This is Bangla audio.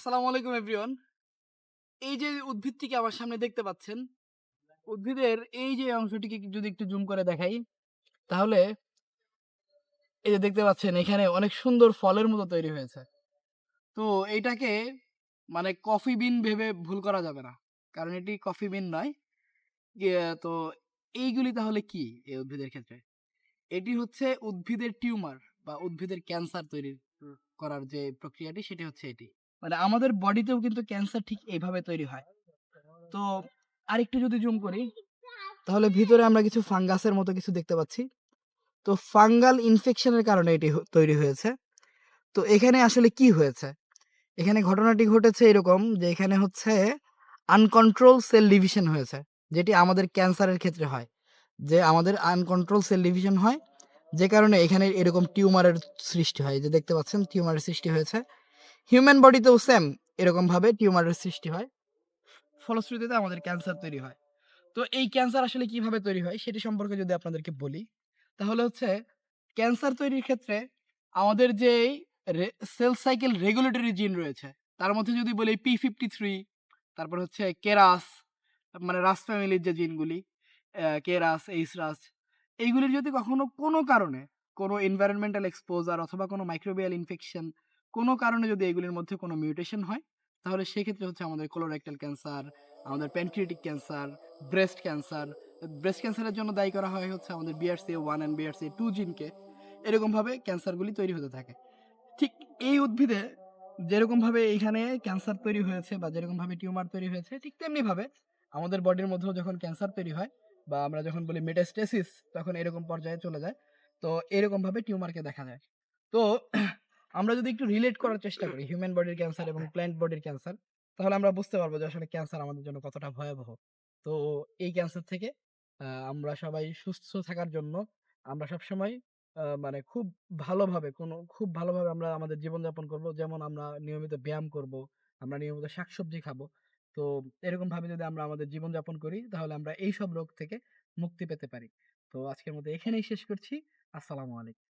আসসালামু আলাইকুম এভরিওয়ান। এই যে উদ্ভিদটিকে আমার সামনে দেখতে পাচ্ছেন উদ্ভিদের এই যে অংশটিকে যদি একটু জুম করে দেখাই তাহলে এই যে দেখতে পাচ্ছেন এখানে অনেক সুন্দর ফলের মতো তৈরি হয়েছে। তো এইটাকে মানে কফি বিন ভেবে ভুল করা যাবে না কারণ এটি কফি বিন নয়। ইয়ে, তো এইগুলি তাহলে কি এই উদ্ভিদের ক্ষেত্রে? এটি হচ্ছে উদ্ভিদের টিউমার বা উদ্ভিদের ক্যান্সার তৈরি করার যে প্রক্রিয়াটি সেটি হচ্ছে এটি। মানে আমাদের বডিতেও কিন্তু ক্যান্সার ঠিক এইভাবে তৈরি হয়। তো আরেকটু যদি জুম করি, তাহলে ভিতরে আমরা কিছু ফাঙ্গাসের মতো কিছু দেখতে পাচ্ছি। তো ফাঙ্গাল ইনফেকশনের কারণে এটি তৈরি হয়েছে। তো এখানে আসলে কি হয়েছে? এখানে ঘটনাটি ঘটেছে এরকম যে এখানে হচ্ছে আনকন্ট্রোল সেল ডিভিশন হয়েছে, যেটি আমাদের ক্যান্সারের ক্ষেত্রে হয়। যে আমাদের আনকন্ট্রোল সেল ডিভিশন হয়, যে কারণে এখানে এরকম টিউমারের সৃষ্টি হয়। যে দেখতে পাচ্ছেন টিউমারের সৃষ্টি হয়েছে। হিউম্যান বডিতেও সেম এরকমভাবে টিউমারের সৃষ্টি হয়। ফলশ্রুতিতে আমাদের ক্যান্সার তৈরি হয়। তো এই ক্যান্সার আসলে কীভাবে তৈরি হয় সেটি সম্পর্কে যদি আপনাদেরকে বলি, তাহলে হচ্ছে ক্যান্সার তৈরির ক্ষেত্রে আমাদের যে সেল সাইকেল রেগুলেটরি জিন রয়েছে, তার মধ্যে যদি বলি পি ফিফটি থ্রি তারপর হচ্ছে কেরাস মানে রাস ফ্যামিলির যে জিনগুলি কেরাস এইস রাস এইগুলির যদি কখনো কোনো কারণে কোনো এনভায়রনমেন্টাল এক্সপোজার অথবা কোনো মাইক্রোবিয়াল ইনফেকশন কোনো কারণে যদি এগুলির মধ্যে কোনো মিউটেশন হয়, তাহলে সেক্ষেত্রে হচ্ছে আমাদের কোলোরেক্টাল ক্যান্সার আমাদের pancreatic cancer breast cancer breast ক্যান্সারের জন্য দায়ী করা হয় হচ্ছে আমাদের BRC one and BRC two জিনকে এরকমভাবে ক্যান্সারগুলি তৈরি হতে থাকে। ঠিক এই উদ্ভিদে যেরকমভাবে এইখানে ক্যান্সার তৈরি হয়েছে বা যেরকমভাবে টিউমার তৈরি হয়েছে, ঠিক তেমনিভাবে আমাদের বডির মধ্যেও যখন ক্যান্সার তৈরি হয় বা আমরা যখন বলি মেটাস্টেসিস তখন এরকম পর্যায়ে চলে যায়। তো এরকমভাবে টিউমারকে দেখা যায়। তো আমরা যদি একটু রিলেট করার চেষ্টা করি হিউম্যান বডির ক্যান্সার এবং প্ল্যান্ট বডির ক্যান্সার তাহলে আমরা বুঝতে পারব যে আসলে ক্যান্সার আমাদের জন্য কতটা ভয়াবহ। তো এই ক্যান্সার থেকে আমরা সবাই সুস্থ থাকার জন্য আমরা সবসময় মানে খুব ভালোভাবে কোনো খুব ভালোভাবে আমরা আমাদের জীবনযাপন করব। যেমন আমরা নিয়মিত ব্যায়াম করব আমরা নিয়মিত শাকসবজি খাব। তো এরকম ভাবে যদি আমরা আমাদের জীবনযাপন করি তাহলে আমরা এই সব রোগ থেকে মুক্তি পেতে পারি। তো আজকের মতো এখানেই শেষ করছি। আসসালামু আলাইকুম।